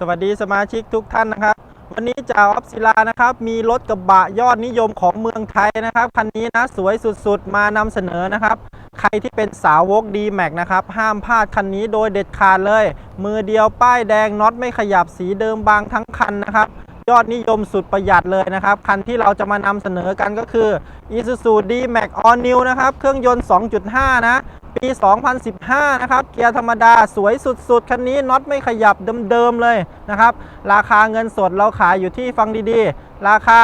สวัสดีสมาชิกทุกท่านนะครับ วันนี้จ่าออฟศิลานะครับ มีรถกระบะยอดนิยมของเมืองไทยนะครับคันนี้นะสวยสุดๆ มานำเสนอนะครับ ใครที่เป็นสาวก d m a x นะครับ ห้ามพลาดคันนี้โดยเด็ดขาดเลย มือเดียวป้ายแดงน็อตไม่ขยับสีเดิมบางทั้งคันนะครับ ยอดนิยมสุดประหยัดเลยนะครับ คันที่เราจะมานำเสนอกันก็คือ Isuzu D-Max All New นะครับ เครื่องยนต์ 2.5 นะ ปี 2015 นะครับ เกียร์ธรรมดาสวยสุดๆ คันนี้น็อตไม่ขยับเดิมๆ เลยนะครับ ราคาเงินสดเราขายอยู่ที่ฟังดีๆ ราคา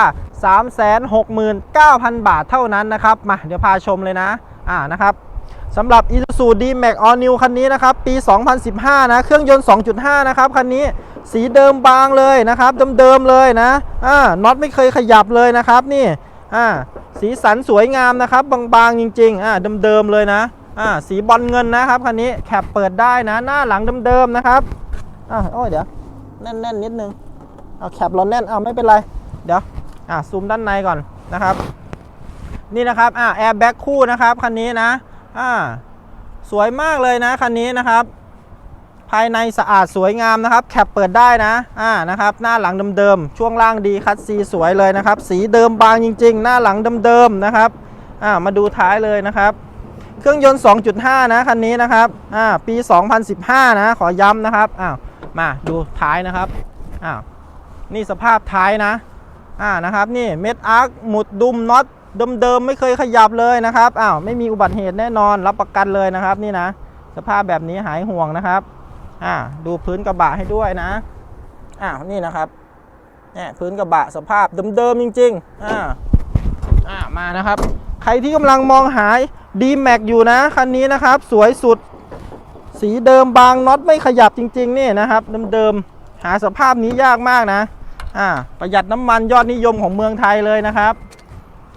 369,000 บาทเท่านั้นนะครับ มาเดี๋ยวพาชมเลยนะ อ่านะครับ สำหรับ Isuzu D-Max All New คันนี้นะครับ ปี 2015 นะ เครื่องยนต์ 2.5 นะครับ คันนี้สีเดิมบางเลยนะครับ เดิมๆเลยนะอ่าน็อตไม่เคยขยับเลยนะครับนี่อ่าสีสันสวยงามนะครับ บางๆ จริงๆอ่าเดิมๆเลยนะอ่าสีบอลเงินนะครับคันนี้แคปเปิดได้นะ หน้าหลังเดิมๆนะครับอ่าโอ้ยเดี๋ยวแน่นๆนิดนึงเอาแคปเราแน่นเอาไม่เป็นไรเดี๋ยวอ่าซูมด้านในก่อนนะครับ นี่นะครับอ่าแอร์แบ็กคู่นะครับคันนี้นะ อ่าสวยมากเลยนะคันนี้นะครับ ภายในสะอาดสวยงามนะครับ แคปเปิดได้นะอ่านะครับ หน้าหลังเดิมๆช่วงล่างดีคัดซีสวยเลยนะครับ สีเดิมบางจริง ๆ หน้าหลังเดิมๆนะครับอ่ามาดูท้ายเลยนะครับ เครื่องยนต์ 2.5 นะคันนี้นะครับอ่าปี 2015 นะขอย้ำนะครับอ้าวมาดูท้ายนะครับอ้าวนี่สภาพท้ายนะอ่านะครับนี่เม็ดอาร์คหมุดดุมน็อต เดิมๆไม่เคยขยับเลยนะครับอ้าวไม่มีอุบัติเหตุแน่นอนรับประกันเลยนะครับนี่นะ สภาพแบบนี้หายห่วงนะครับอ่าดูพื้นกระบะให้ด้วยนะอ้าวนี่นะครับเนี่ยพื้นกระบะสภาพเดิมๆจริงๆอ่าอ่ามานะครับ ใครที่กำลังมองหา D-Max อยู่นะคันนี้นะครับ สวยสุดสีเดิมบางน็อตไม่ขยับจริงๆนี่นะครับเดิมๆหาสภาพนี้ยากมากนะอ่าประหยัดน้ำมันยอดนิยมของเมืองไทยเลยนะครับ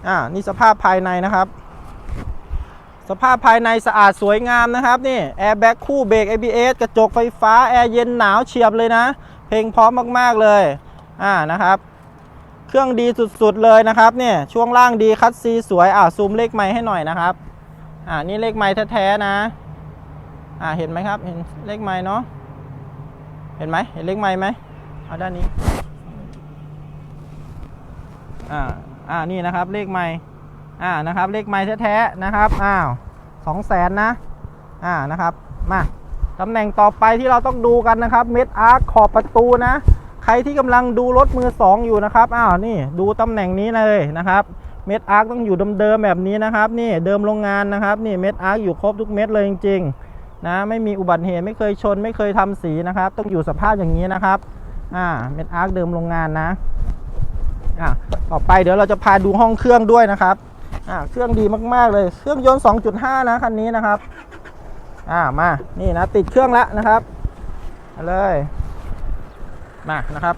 อ่านี่สภาพภายในนะครับ สภาพภายในสะอาดสวยงามนะครับนี่แอร์แบ็กคู่เบรก ABS กระจกไฟฟ้า แอร์เย็นหนาวเฉียบเลยนะ เพลงพร้อมมากๆเลยอ่านะครับ เครื่องดีสุดๆเลยนะครับเนี่ยช่วงล่างดีคัดซีสวยอ่าซูมเลขไม้ให้หน่อยนะครับอ่านี่เลขไม้แท้ๆนะอ่าเห็นไหมครับเห็นเลขไม้เนาะเห็นไหมเห็นเลขไม้ไหมเอาด้านนี้อ่า อ่านี่นะครับเลขไม้อ่านะครับเลขไม้แท้ๆนะครับอ้าวสองแสนนะอ่านะครับมาตำแหน่งต่อไปที่เราต้องดูกันนะครับเม็ดอาร์คขอบประตูนะ ใครที่กำลังดูรถมือสองอยู่นะครับอ้าวนี่ดูตำแหน่งนี้เลยนะครับเม็ดอาร์คต้องอยู่เดิมๆแบบนี้นะครับนี่เดิมโรงงานนะครับนี่เม็ดอาร์คอยู่ครบทุกเม็ดเลยจริงๆนะไม่มีอุบัติเหตุไม่เคยชนไม่เคยทำสีนะครับ ต้องอยู่สภาพอย่างนี้นะครับอ่าเม็ดอาร์คเดิมโรงงานนะ อะต่อไปเดี๋ยวเราจะพาดูห้องเครื่องด้วยนะครับอ่าเครื่องดีมากๆเลยเครื่องยนต์ 2.5 นะคันนี้นะครับอ่ามานี่นะติดเครื่องแล้วนะครับมาเลยมานะครับ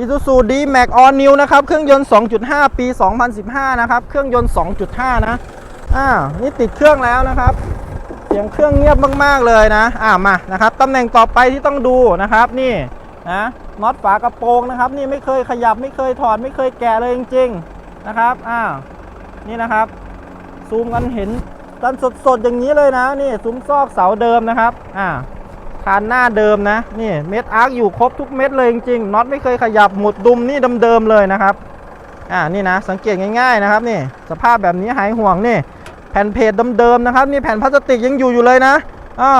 Isuzu D-Max All New นะครับ เครื่องยนต์ 2.5 ปี 2015 นะครับ เครื่องยนต์ 2.5 นะอ่านี่ติดเครื่องแล้วนะครับ เสียงเครื่องเงียบมาก ๆ เลยนะ อ่ามานะครับตำแหน่งต่อไปที่ต้องดูนะครับนี่นะ น็อตฝากระโปรงนะครับ นี่ไม่เคยขยับไม่เคยถอดไม่เคยแกะเลยจริง ๆนะครับอ่านี่นะครับ ซูมกันเห็นกันสดๆอย่างนี้เลยนะ นี่ซุ้มซอกเสาเดิมนะครับอ่าคานหน้าเดิมนะนี่เม็ดอาร์คอยู่ครบทุกเม็ดเลยจริงๆน็อตไม่เคยขยับหมุดดุมนี่เดิมๆเลยนะครับอ่านี่นะสังเกตง่ายๆนะครับนี่สภาพแบบนี้หายห่วงนี่แผ่นเพจเดิมๆนะครับนี่แผ่นพลาสติกยังอยู่อยู่เลยนะอ่า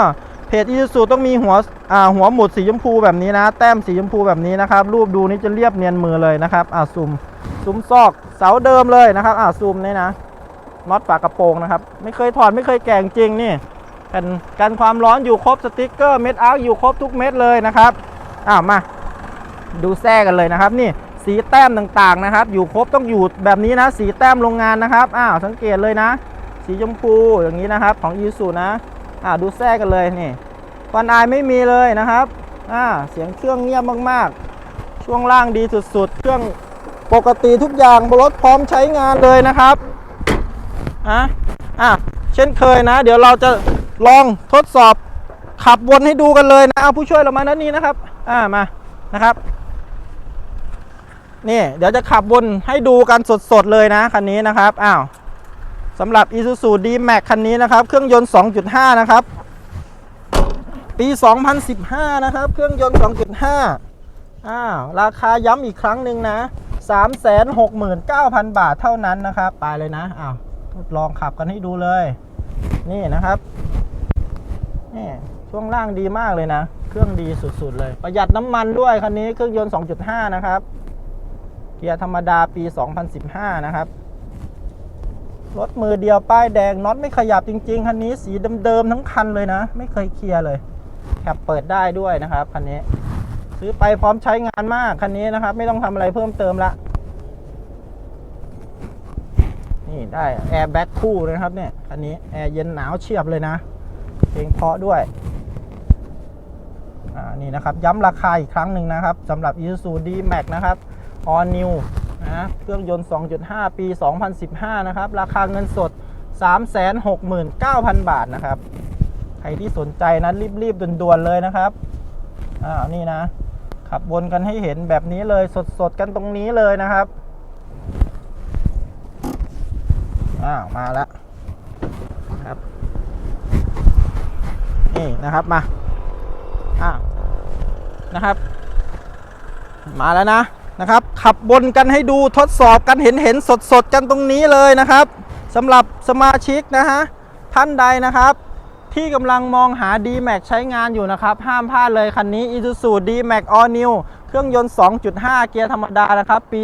จอีซูต้องมีหัวอ่าหัวหมุดสีชมพูแบบนี้นะ แต้มสีชมพูแบบนี้นะครับ รูปดูนี่จะเรียบเนียนมือเลยนะครับอ่าซูมซูมซอกเสาเดิมเลยนะครับอ่าซูมนี่นะน็อตฝากระโปรงนะครับ ไม่เคยถอดไม่เคยแกะจริงนี่แผ่นกันความร้อนอยู่ครบสติกเกอร์เม็ดอาร์อยู่ครบทุกเม็ดเลยนะครับอ้าวมา ดูแท้กันเลยนะครับ นี่สีแต้มต่างๆนะครับ อยู่ครบต้องอยู่แบบนี้นะ สีแต้มโรงงานนะครับอ้าวสังเกตเลยนะ สีชมพูอย่างนี้นะครับ ของยูสุนะ อ่าดูแท้กันเลยนี่ควันอายไม่มีเลยนะครับอ่าเสียงเครื่องเงียบมากๆ ช่วงล่างดีสุดๆ เครื่องปกติทุกอย่างรถพร้อมใช้งานเลยนะครับอะอะเช่นเคยนะ เดี๋ยวเราจะลองทดสอบขับวนให้ดูกันเลยนะเอาผู้ช่วยเรามาด้านนี้นะครับอ่ามานะครับนี่เดี๋ยวจะขับวนให้ดูกันสดๆเลยนะคันนี้นะครับอ้าว สำหรับ Isuzu D-Max คันนี้นะครับ เครื่องยนต์ 2.5 นะครับ ปี 2015 นะครับ เครื่องยนต์ 2.5 อ้าว ราคาย้ำอีกครั้งหนึ่งนะ 369,000 บาทเท่านั้นนะครับ ไปเลยนะ อ้าวทดลองขับกันให้ดูเลย นี่นะครับ นี่ช่วงล่างดีมากเลยนะ เครื่องดีสุดๆเลย ประหยัดน้ำมันด้วยคันนี้ เครื่องยนต์ 2.5 นะครับ เกียร์ธรรมดาปี 2015 นะครับ รถมือเดียวป้ายแดงน็อตไม่ขยับจริงๆคันนี้สีเดิมๆทั้งคันเลยนะ ไม่เคยเคลียร์เลยแคปเปิดได้ด้วยนะครับคันนี้ ซื้อไปพร้อมใช้งานมากคันนี้นะครับ ไม่ต้องทำอะไรเพิ่มเติมละนี่ได้แอร์แบ็คคู่เลยนะครับเนี่ยคันนี้แอร์เย็นหนาวเฉียบเลยนะเพลงเพาะด้วยอ่านี่นะครับ ย้ำราคาอีกครั้งหนึ่งนะครับสำหรับ Isuzu D-Max นะครับ All New นะเครื่องยนต์ 2.5 ปี 2015 นะครับ ราคาเงินสด 369,000 บาทนะครับ ใครที่สนใจนั้นรีบๆด่วนๆเลยนะครับอ่านี่นะ ขับวนกันให้เห็นแบบนี้เลยสดๆกันตรงนี้เลยนะครับอ้าวมาแล้วครับ นี่นะครับมาอ้าวนะครับ มาแล้วนะ นะครับ ขับบนกันให้ดูทดสอบกันเห็นเห็นสดสดกันตรงนี้เลยนะครับสำหรับสมาชิกนะฮะท่านใดนะครับ ที่กำลังมองหา D-Max ใช้งานอยู่นะครับ ห้ามพลาดเลยคันนี้ Isuzu D-Max All New เครื่องยนต์ 2.5 เกียร์ธรรมดานะครับ ปี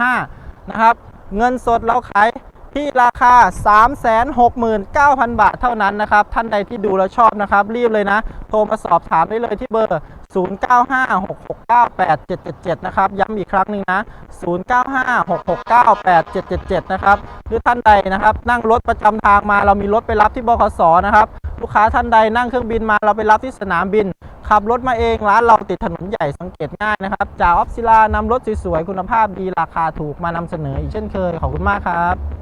2015 นะครับ เงินสดเราขาย ที่ราคา 369,000 บาทเท่านั้นนะครับ ท่านใดที่ดูแล้วชอบนะครับ รีบเลยนะ โทรมาสอบถามได้เลยที่เบอร์ 0956698777 นะครับ ย้ำอีกครั้งหนึ่งนะ 0956698777 นะครับ หรือท่านใดนะครับ นั่งรถประจำทางมาเรามีรถไปรับที่บขสนะครับ ลูกค้าท่านใดนั่งเครื่องบินมาเราไปรับที่สนามบิน ขับรถมาเองร้านเราติดถนนใหญ่สังเกตง่ายนะครับจากออฟซิลานำรถสวยๆคุณภาพดีราคาถูกมานำเสนออีกเช่นเคยขอบคุณมากครับ